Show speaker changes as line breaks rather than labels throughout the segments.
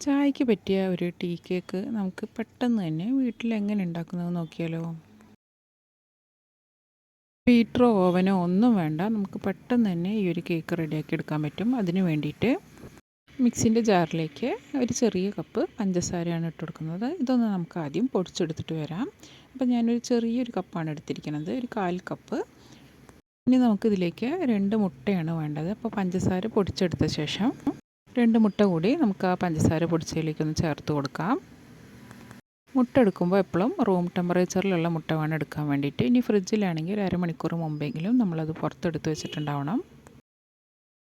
ചായക്ക് പറ്റിയ ഒരു ടീ കേക്ക് നമുക്ക് പെട്ടെന്ന് തന്നെ വീട്ടിൽ എങ്ങനെ ഉണ്ടാക്കുന്നത് നോക്കിയാലോ? ബീറ്ററോ ഓവനോ ഒന്നും വേണ്ട. നമുക്ക് പെട്ടെന്ന് തന്നെ ഈ ഒരു കേക്ക് റെഡിയാക്കി എടുക്കാൻ പറ്റും. അതിന് വേണ്ടിയിട്ട് മിക്സിന്റെ ജാറിലേക്ക് ഒരു ചെറിയ കപ്പ് പഞ്ചസാരയാണ് ഇട്ട് കൊടുക്കുന്നത്. ഇതൊന്ന് നമുക്ക് ആദ്യം പൊടിച്ചെടുത്തിട്ട് വരാം. അപ്പോൾ ഞാനൊരു ചെറിയൊരു കപ്പാണ് എടുത്തിരിക്കുന്നത്. ഒരു കാൽ കപ്പ്. ഇനി നമുക്കിതിലേക്ക് രണ്ട് മുട്ടയാണ് വേണ്ടത്. അപ്പോൾ പഞ്ചസാര പൊടിച്ചെടുത്ത ശേഷം രണ്ട് മുട്ട കൂടി നമുക്ക് ആ പഞ്ചസാര പൊടിച്ചതിലേക്ക് ഒന്ന് ചേർത്ത് കൊടുക്കാം. മുട്ട എടുക്കുമ്പോൾ എപ്പോഴും റൂം ടെമ്പറേച്ചറിലുള്ള മുട്ട വേണം എടുക്കാൻ വേണ്ടിയിട്ട്. ഇനി ഫ്രിഡ്ജിലാണെങ്കിൽ ഒരു അരമണിക്കൂർ മുമ്പെങ്കിലും നമ്മളത് പുറത്തെടുത്ത് വെച്ചിട്ടുണ്ടാവണം.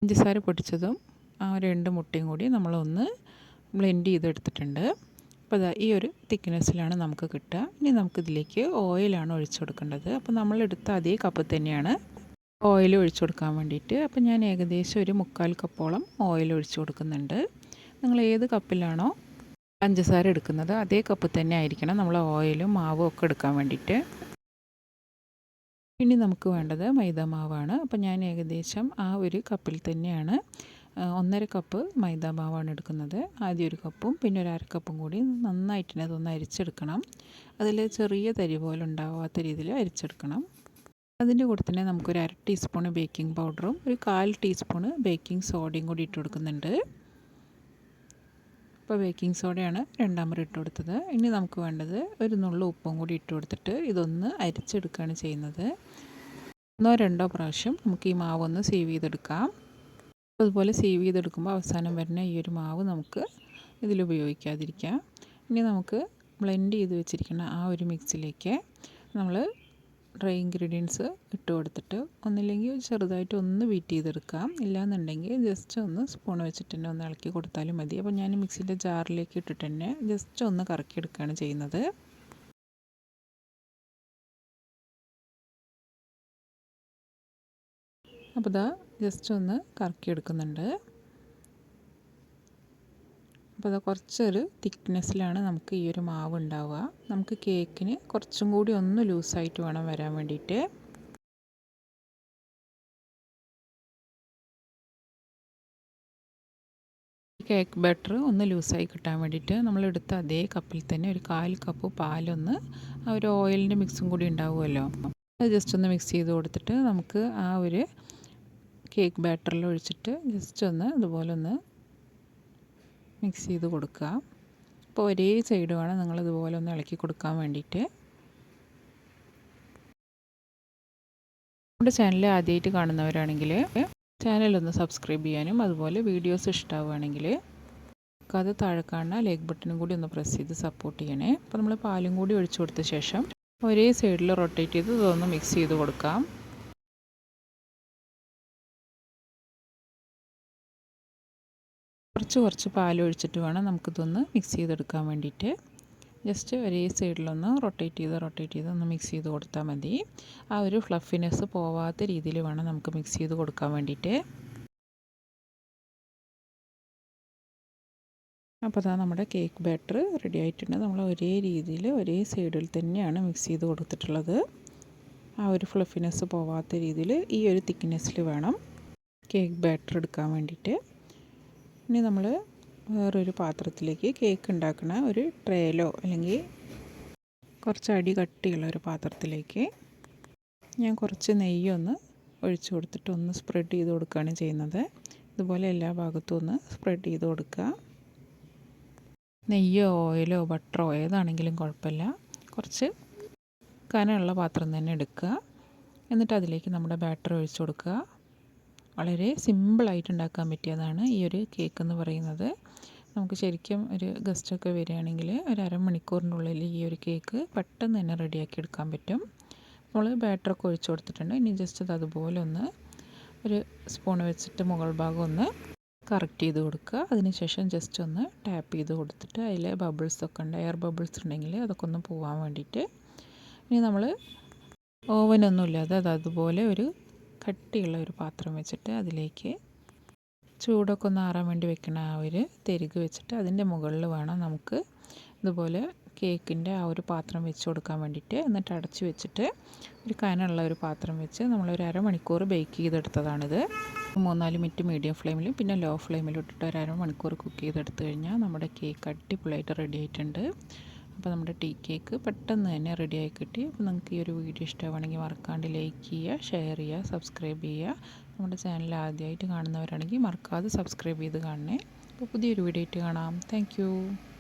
പഞ്ചസാര പൊടിച്ചതും ആ രണ്ട് മുട്ടയും കൂടി നമ്മളൊന്ന് ബ്ലെൻഡ് ചെയ്തെടുത്തിട്ടുണ്ട്. അപ്പോൾ അതാ ഈ ഒരു തിക്നെസ്സിലാണ് നമുക്ക് കിട്ടുക. ഇനി നമുക്കിതിലേക്ക് ഓയിലാണ് ഒഴിച്ചു കൊടുക്കേണ്ടത്. അപ്പോൾ നമ്മളെടുത്ത അതേ കപ്പ് തന്നെയാണ് ഓയിൽ ഒഴിച്ചു കൊടുക്കാൻ വേണ്ടിയിട്ട്. അപ്പോൾ ഞാൻ ഏകദേശം ഒരു മുക്കാൽ കപ്പോളം ഓയിൽ ഒഴിച്ചു കൊടുക്കുന്നുണ്ട്. നിങ്ങൾ ഏത് കപ്പിലാണോ പഞ്ചസാര എടുക്കുന്നത് അതേ കപ്പ് തന്നെ ആയിരിക്കണം നമ്മൾ ഓയിലും മാവും ഒക്കെ എടുക്കാൻ വേണ്ടിയിട്ട്. ഇനി നമുക്ക് വേണ്ടത് മൈദ മാവാണ്. അപ്പം ഞാൻ ഏകദേശം ആ ഒരു കപ്പിൽ തന്നെയാണ് ഒന്നര കപ്പ് മൈദ മാവാണ് എടുക്കുന്നത്. ആദ്യം ഒരു കപ്പും പിന്നെ ഒരു അരക്കപ്പും കൂടി നന്നായിട്ട് അതൊന്ന് അരിച്ചെടുക്കണം. അതിൽ ചെറിയ തരി പോലെ ഉണ്ടാവാത്ത രീതിയിൽ അരിച്ചെടുക്കണം. അതിന്റെ കൂടെ തന്നെ നമുക്കൊരു അര ടീസ്പൂൺ ബേക്കിംഗ് പൗഡറും ഒരു കാൽ ടീസ്പൂണ് ബേക്കിംഗ് സോഡയും കൂടി ഇട്ട് കൊടുക്കുന്നുണ്ട്. ഇപ്പോൾ ബേക്കിംഗ് സോഡയാണ് രണ്ടാമത് ഇട്ട് കൊടുത്തത്. ഇനി നമുക്ക് വേണ്ടത് ഒരു നുള്ളു ഉപ്പും കൂടി ഇട്ട് കൊടുത്തിട്ട് ഇതൊന്ന് അരിച്ചെടുക്കുകയാണ് ചെയ്യുന്നത്. ഒന്നോ രണ്ടോ പ്രാവശ്യം നമുക്ക് ഈ മാവ് ഒന്ന് സേവ് ചെയ്തെടുക്കാം. അതുപോലെ സേവ് ചെയ്തെടുക്കുമ്പോൾ അവസാനം വരുന്ന ഈ ഒരു മാവ് നമുക്ക് ഇതിൽ ഉപയോഗിക്കാതിരിക്കാം. ഇനി നമുക്ക് ബ്ലെൻഡ് ചെയ്ത് വെച്ചിരിക്കുന്ന ആ ഒരു മിക്സിലേക്ക് നമ്മൾ ഡ്രൈ ഇൻഗ്രീഡിയൻസ് ഇട്ട് കൊടുത്തിട്ട് ഒന്നില്ലെങ്കിൽ ചെറുതായിട്ട് ഒന്ന് ബീറ്റ് ചെയ്തെടുക്കാം. ഇല്ലാന്നുണ്ടെങ്കിൽ ജസ്റ്റ് ഒന്ന് സ്പൂൺ വെച്ചിട്ട് തന്നെ ഒന്ന് ഇളക്കി കൊടുത്താലും മതി. അപ്പോൾ ഞാൻ മിക്സിന്റെ ജാറിലേക്ക് ഇട്ടിട്ട് തന്നെ ജസ്റ്റ് ഒന്ന് കറക്കിയെടുക്കുകയാണ് ചെയ്യുന്നത്. അപ്പോൾ ഇതാ ജസ്റ്റ് ഒന്ന് കറക്കിയെടുക്കുന്നുണ്ട്. അപ്പോൾ അത് കുറച്ചൊരു തിക്നെസ്സിലാണ് നമുക്ക് ഈ ഒരു മാവ് ഉണ്ടാവുക. നമുക്ക് കേക്കിന് കുറച്ചും കൂടി ഒന്ന് ലൂസായിട്ട് വേണം വരാൻ വേണ്ടിയിട്ട്. കേക്ക് ബാറ്റർ ഒന്ന് ലൂസായി കിട്ടാൻ വേണ്ടിയിട്ട് നമ്മൾ എടുത്ത അതേ കപ്പിൽ തന്നെ ഒരു കാൽ കപ്പ് പാലൊന്ന് ആ ഒരു ഓയിലിന്റെ മിക്സും കൂടി ഉണ്ടാവുമല്ലോ. അത് ജസ്റ്റ് ഒന്ന് മിക്സ് ചെയ്ത് കൊടുത്തിട്ട് നമുക്ക് ആ ഒരു കേക്ക് ബാറ്ററിൽ ഒഴിച്ചിട്ട് ജസ്റ്റ് ഒന്ന് ഇതുപോലെ ഒന്ന് മിക്സ് ചെയ്ത് കൊടുക്കുക. അപ്പോൾ ഒരേ സൈഡ് വേണം നിങ്ങൾ ഇതുപോലെ ഒന്ന് ഇളക്കി കൊടുക്കാൻ വേണ്ടിയിട്ട്. നമ്മുടെ ചാനൽ ആദ്യമായിട്ട് കാണുന്നവരാണെങ്കിൽ ചാനലൊന്ന് സബ്സ്ക്രൈബ് ചെയ്യാനും അതുപോലെ വീഡിയോസ് ഇഷ്ടമാവുകയാണെങ്കിൽ അത് താഴെ കാണുന്ന ലൈക്ക് ബട്ടണും കൂടി ഒന്ന് പ്രസ് ചെയ്ത് സപ്പോർട്ട് ചെയ്യണേ. അപ്പോൾ നമ്മൾ പാലും കൂടി ഒഴിച്ചു കൊടുത്ത ശേഷം ഒരേ സൈഡിൽ റൊട്ടേറ്റ് ചെയ്ത് ഇതൊന്ന് മിക്സ് ചെയ്ത് കൊടുക്കാം. കുറച്ച് കുറച്ച് പാൽ ഒഴിച്ചിട്ട് വേണം നമുക്കിതൊന്ന് മിക്സ് ചെയ്തെടുക്കാൻ വേണ്ടിയിട്ട്. ജസ്റ്റ് ഒരേ സൈഡിലൊന്ന് റൊട്ടേറ്റ് ചെയ്ത് റൊട്ടേറ്റ് ചെയ്ത് ഒന്ന് മിക്സ് ചെയ്ത് കൊടുത്താൽ മതി. ആ ഒരു ഫ്ലഫിനെസ് പോവാത്ത രീതിയിൽ വേണം നമുക്ക് മിക്സ് ചെയ്ത് കൊടുക്കാൻ വേണ്ടിയിട്ട്. അപ്പോൾ അതാ നമ്മുടെ കേക്ക് ബാറ്റർ റെഡി ആയിട്ടുണ്ട്. നമ്മൾ ഒരേ രീതിയിൽ ഒരേ സൈഡിൽ തന്നെയാണ് മിക്സ് ചെയ്ത് കൊടുത്തിട്ടുള്ളത്. ആ ഒരു ഫ്ലഫിനെസ് പോവാത്ത രീതിയിൽ ഈ ഒരു തിക്നെസ്സിൽ വേണം കേക്ക് ബാറ്റർ എടുക്കാൻ വേണ്ടിയിട്ട്. ഇനി നമ്മൾ വേറൊരു പാത്രത്തിലേക്ക് കേക്ക് ഉണ്ടാക്കുന്ന ഒരു ട്രേയിലോ അല്ലെങ്കിൽ കുറച്ച് അടി കട്ടിയുള്ള ഒരു പാത്രത്തിലേക്ക് ഞാൻ കുറച്ച് നെയ്യൊന്ന് ഒഴിച്ചു കൊടുത്തിട്ട് ഒന്ന് സ്പ്രെഡ് ചെയ്ത് കൊടുക്കുകയാണ് ചെയ്യുന്നത്. ഇതുപോലെ എല്ലാ ഭാഗത്തും ഒന്ന് സ്പ്രെഡ് ചെയ്ത് കൊടുക്കുക. നെയ്യോ ഓയിലോ ബട്ടറോ ഏതാണെങ്കിലും കുഴപ്പമില്ല. കുറച്ച് കനമുള്ള പാത്രം തന്നെ എടുക്കുക. എന്നിട്ട് അതിലേക്ക് നമ്മുടെ ബാറ്റർ ഒഴിച്ചു കൊടുക്കുക. വളരെ സിമ്പിളായിട്ട് ഉണ്ടാക്കാൻ പറ്റിയതാണ് ഈ ഒരു കേക്ക് എന്ന് പറയുന്നത്. നമുക്ക് ശരിക്കും ഒരു ഗസ്റ്റൊക്കെ വരികയാണെങ്കിൽ ഒരു അരമണിക്കൂറിനുള്ളിൽ ഈ ഒരു കേക്ക് പെട്ടെന്ന് തന്നെ റെഡിയാക്കി എടുക്കാൻ പറ്റും. നമ്മൾ ബാറ്ററൊക്കെ ഒഴിച്ചു കൊടുത്തിട്ടുണ്ട്. ഇനി ജസ്റ്റ് അത് അതുപോലെ ഒന്ന് ഒരു സ്പൂൺ വെച്ചിട്ട് മുകൾ ഭാഗം ഒന്ന് കറക്റ്റ് ചെയ്ത് കൊടുക്കുക. അതിനുശേഷം ജസ്റ്റ് ഒന്ന് ടാപ്പ് ചെയ്ത് കൊടുത്തിട്ട് അതിൽ ബബിൾസ് ഒക്കെ ഉണ്ട്. എയർ ബബിൾസ് ഉണ്ടെങ്കിൽ അതൊക്കെ ഒന്ന് പോകാൻ വേണ്ടിയിട്ട്. ഇനി നമ്മൾ ഓവനൊന്നുമില്ലാതെ അത് അതുപോലെ ഒരു കട്ടിയുള്ള ഒരു പാത്രം വെച്ചിട്ട് അതിലേക്ക് ചൂടൊക്കെ ഒന്ന് ആറാൻ വേണ്ടി വെക്കണ ആ ഒരു തെരുക് വെച്ചിട്ട് അതിന്റെ മുകളിൽ വേണം നമുക്ക് ഇതുപോലെ കേക്കിന്റെ ആ ഒരു പാത്രം വെച്ച് കൊടുക്കാൻ വേണ്ടിയിട്ട്. എന്നിട്ട് അടച്ച് വെച്ചിട്ട് ഒരു കനമുള്ള ഒരു പാത്രം വെച്ച് നമ്മളൊരു അരമണിക്കൂർ ബേക്ക് ചെയ്തെടുത്തതാണിത്. മൂന്നാൽ മിനിറ്റ് മീഡിയം ഫ്ലെയിമിലും പിന്നെ ലോ ഫ്ലെയിമിലും ഇട്ടിട്ട് ഒരു അരമണിക്കൂർ കുക്ക് ചെയ്തെടുത്ത് കഴിഞ്ഞാൽ നമ്മുടെ കേക്ക് അടിപൊളിയായിട്ട് റെഡി ആയിട്ടുണ്ട്. അപ്പോൾ നമ്മുടെ ടീ കേക്ക് പെട്ടെന്ന് തന്നെ റെഡിയായി കിട്ടി. അപ്പോൾ നിങ്ങൾക്ക് ഈ ഒരു വീഡിയോ ഇഷ്ടമാണെങ്കിൽ മറക്കാണ്ട് ലൈക്ക് ചെയ്യുക ഷെയർ ചെയ്യുക സബ്സ്ക്രൈബ് ചെയ്യുക. നമ്മുടെ ചാനൽ ആദ്യമായിട്ട് കാണുന്നവരാണെങ്കിൽ മറക്കാതെ സബ്സ്ക്രൈബ് ചെയ്ത് കാണണേ. അപ്പോൾ പുതിയൊരു വീഡിയോ ആയിട്ട് കാണാം. താങ്ക്